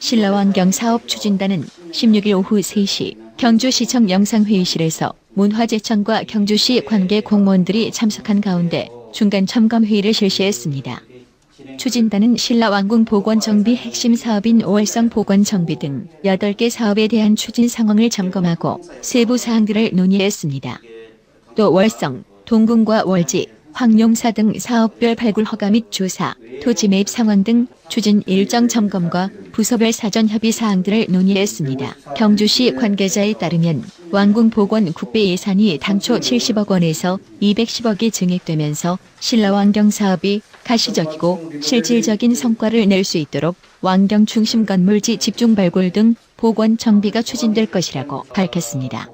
신라환경 사업 추진단은 16일 오후 3시 경주시청 영상회의실에서 문화재청과 경주시 관계 공무원들이 참석한 가운데 중간 점검 회의를 실시했습니다. 추진단은 신라왕궁 복원 정비 핵심 사업인 월성 복원 정비 등 8개 사업에 대한 추진 상황을 점검하고 세부 사항들을 논의했습니다. 또 월성, 동궁과 월지, 황룡사 등 사업별 발굴 허가 및 조사, 토지 매입 상황 등 추진 일정 점검과 부서별 사전 협의 사항들을 논의했습니다. 경주시 관계자에 따르면 왕궁 복원 국배 예산이 당초 70억 원에서 210억이 증액되면서 신라왕경 사업이 가시적이고 실질적인 성과를 낼 수 있도록 왕경 중심 건물지 집중 발굴 등 복원 정비가 추진될 것이라고 밝혔습니다.